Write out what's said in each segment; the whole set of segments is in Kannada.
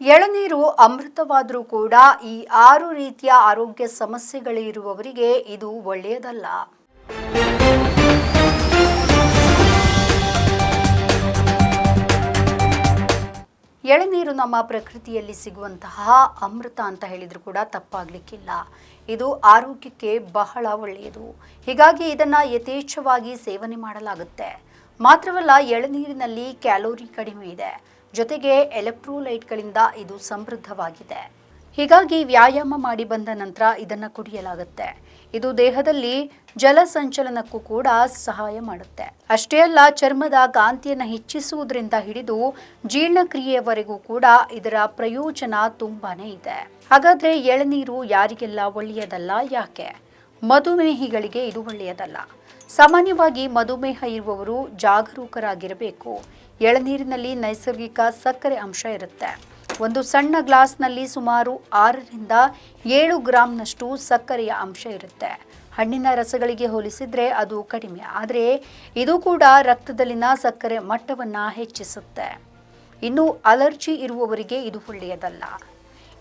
ಎಳನೀರು ಅಮೃತವಾದರೂ ಕೂಡ ಈ ಆರು ರೀತಿಯ ಆರೋಗ್ಯ ಸಮಸ್ಯೆಗಳಿರುವವರಿಗೆ ಇದು ಒಳ್ಳೆಯದಲ್ಲ. ಎಳನೀರು ನಮ್ಮ ಪ್ರಕೃತಿಯಲ್ಲಿ ಸಿಗುವಂತಹ ಅಮೃತ ಅಂತ ಹೇಳಿದ್ರು ಕೂಡ ತಪ್ಪಾಗ್ಲಿಕ್ಕಿಲ್ಲ. ಇದು ಆರೋಗ್ಯಕ್ಕೆ ಬಹಳ ಒಳ್ಳೆಯದು. ಹೀಗಾಗಿ ಇದನ್ನ ಯಥೇಚ್ಛವಾಗಿ ಸೇವನೆ ಮಾಡಲಾಗುತ್ತೆ. ಮಾತ್ರವಲ್ಲ ಎಳನೀರಿನಲ್ಲಿ ಕ್ಯಾಲೋರಿ ಕಡಿಮೆ ಇದೆ. ಜೊತೆಗೆ ಎಲೆಕ್ಟ್ರೋಲೈಟ್ಗಳಿಂದ ಇದು ಸಮೃದ್ಧವಾಗಿದೆ. ಹೀಗಾಗಿ ವ್ಯಾಯಾಮ ಮಾಡಿ ಬಂದ ನಂತರ ಇದನ್ನು ಕುಡಿಯಲಾಗುತ್ತೆ. ಇದು ದೇಹದಲ್ಲಿ ಜಲ ಸಂಚಲನಕ್ಕೂ ಕೂಡ ಸಹಾಯ ಮಾಡುತ್ತೆ. ಅಷ್ಟೇ ಅಲ್ಲ, ಚರ್ಮದ ಕಾಂತಿಯನ್ನು ಹೆಚ್ಚಿಸುವುದರಿಂದ ಹಿಡಿದು ಜೀರ್ಣಕ್ರಿಯೆವರೆಗೂ ಕೂಡ ಇದರ ಪ್ರಯೋಜನ ತುಂಬಾನೇ ಇದೆ. ಹಾಗಾದ್ರೆ ಎಳನೀರು ಯಾರಿಗೆಲ್ಲ ಒಳ್ಳೆಯದಲ್ಲ ಯಾಕೆ? ಮಧುಮೇಹಿಗಳಿಗೆ ಇದು ಒಳ್ಳೆಯದಲ್ಲ. ಸಾಮಾನ್ಯವಾಗಿ ಮಧುಮೇಹ ಇರುವವರು ಜಾಗರೂಕರಾಗಿರಬೇಕು. ಎಳನೀರಿನಲ್ಲಿ ನೈಸರ್ಗಿಕ ಸಕ್ಕರೆ ಅಂಶ ಇರುತ್ತೆ. ಒಂದು ಸಣ್ಣ ಗ್ಲಾಸ್ನಲ್ಲಿ ಸುಮಾರು ಆರರಿಂದ ಏಳು ಗ್ರಾಂನಷ್ಟು ಸಕ್ಕರೆಯ ಅಂಶ ಇರುತ್ತೆ. ಹಣ್ಣಿನ ರಸಗಳಿಗೆ ಹೋಲಿಸಿದರೆ ಅದು ಕಡಿಮೆ, ಆದರೆ ಇದು ಕೂಡ ರಕ್ತದಲ್ಲಿನ ಸಕ್ಕರೆ ಮಟ್ಟವನ್ನು ಹೆಚ್ಚಿಸುತ್ತೆ. ಇನ್ನು ಅಲರ್ಜಿ ಇರುವವರಿಗೆ ಇದು ಒಳ್ಳೆಯದಲ್ಲ.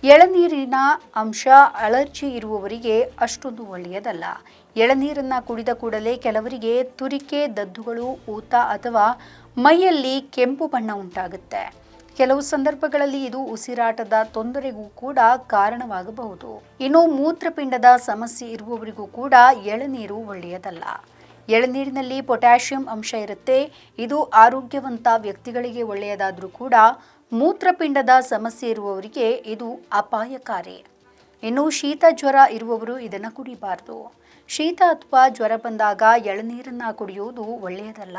ಎಳನೀರಿನ ಅಂಶ ಅಲರ್ಜಿ ಇರುವವರಿಗೆ ಅಷ್ಟೊಂದು ಒಳ್ಳೆಯದಲ್ಲ. ಎಳನೀರನ್ನು ಕುಡಿದ ಕೂಡಲೇ ಕೆಲವರಿಗೆ ತುರಿಕೆ, ದದ್ದುಗಳು, ಊತ ಅಥವಾ ಮೈಯಲ್ಲಿ ಕೆಂಪು ಬಣ್ಣ ಉಂಟಾಗುತ್ತೆ. ಕೆಲವು ಸಂದರ್ಭಗಳಲ್ಲಿ ಇದು ಉಸಿರಾಟದ ತೊಂದರೆಗೂ ಕೂಡ ಕಾರಣವಾಗಬಹುದು. ಇನ್ನು ಮೂತ್ರಪಿಂಡದ ಸಮಸ್ಯೆ ಇರುವವರಿಗೂ ಕೂಡ ಎಳನೀರು ಒಳ್ಳೆಯದಲ್ಲ. ಎಳನೀರಿನಲ್ಲಿ ಪೊಟ್ಯಾಷಿಯಂ ಅಂಶ ಇರುತ್ತೆ. ಇದು ಆರೋಗ್ಯವಂತ ವ್ಯಕ್ತಿಗಳಿಗೆ ಒಳ್ಳೆಯದಾದರೂ ಕೂಡ ಮೂತ್ರಪಿಂಡದ ಸಮಸ್ಯೆ ಇರುವವರಿಗೆ ಇದು ಅಪಾಯಕಾರಿ. ಇನ್ನು ಶೀತ ಜ್ವರ ಇರುವವರು ಇದನ್ನು ಕುಡಿಬಾರ್ದು. ಶೀತ ಅಥವಾ ಜ್ವರ ಬಂದಾಗ ಎಳನೀರನ್ನು ಕುಡಿಯುವುದು ಒಳ್ಳೆಯದಲ್ಲ.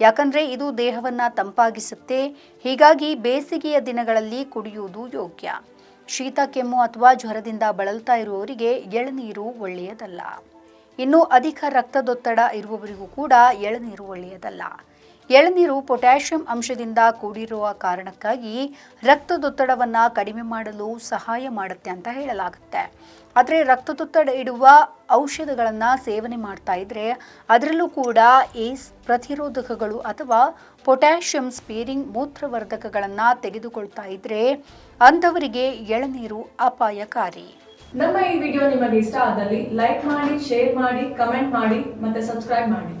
ಯಾಕಂದರೆ ಇದು ದೇಹವನ್ನು ತಂಪಾಗಿಸುತ್ತೆ. ಹೀಗಾಗಿ ಬೇಸಿಗೆಯ ದಿನಗಳಲ್ಲಿ ಕುಡಿಯುವುದು ಯೋಗ್ಯ. ಶೀತ, ಕೆಮ್ಮು ಅಥವಾ ಜ್ವರದಿಂದ ಬಳಲ್ತಾ ಇರುವವರಿಗೆ ಎಳನೀರು ಒಳ್ಳೆಯದಲ್ಲ. ಇನ್ನು ಅಧಿಕ ರಕ್ತದೊತ್ತಡ ಇರುವವರಿಗೂ ಕೂಡ ಎಳನೀರು ಒಳ್ಳೆಯದಲ್ಲ. ಎಳನೀರು ಪೊಟ್ಯಾಷಿಯಂ ಅಂಶದಿಂದ ಕೂಡಿರುವ ಕಾರಣಕ್ಕಾಗಿ ರಕ್ತದೊತ್ತಡವನ್ನು ಕಡಿಮೆ ಮಾಡಲು ಸಹಾಯ ಮಾಡುತ್ತೆ ಅಂತ ಹೇಳಲಾಗುತ್ತೆ. ಆದರೆ ರಕ್ತದೊತ್ತಡ ಇಡುವ ಔಷಧಗಳನ್ನು ಸೇವನೆ ಮಾಡ್ತಾ ಇದ್ದರೆ ಅದರಲ್ಲೂ ಕೂಡ ಏಸ್ ಪ್ರತಿರೋಧಕಗಳು ಅಥವಾ ಪೊಟ್ಯಾಷಿಯಂ ಸ್ಪೀರಿಂಗ್ ಮೂತ್ರವರ್ಧಕಗಳನ್ನು ತೆಗೆದುಕೊಳ್ತಾ ಇದ್ದರೆ ಅಂಥವರಿಗೆ ಎಳನೀರು ಅಪಾಯಕಾರಿ. ನಮ್ಮ ಈ ವಿಡಿಯೋ ನಿಮಗೆ ಇಷ್ಟ ಆದಲ್ಲಿ ಲೈಕ್ ಮಾಡಿ, ಶೇರ್ ಮಾಡಿ, ಕಮೆಂಟ್ ಮಾಡಿ ಮತ್ತೆ ಸಬ್ಸ್ಕ್ರೈಬ್ ಮಾಡಿ.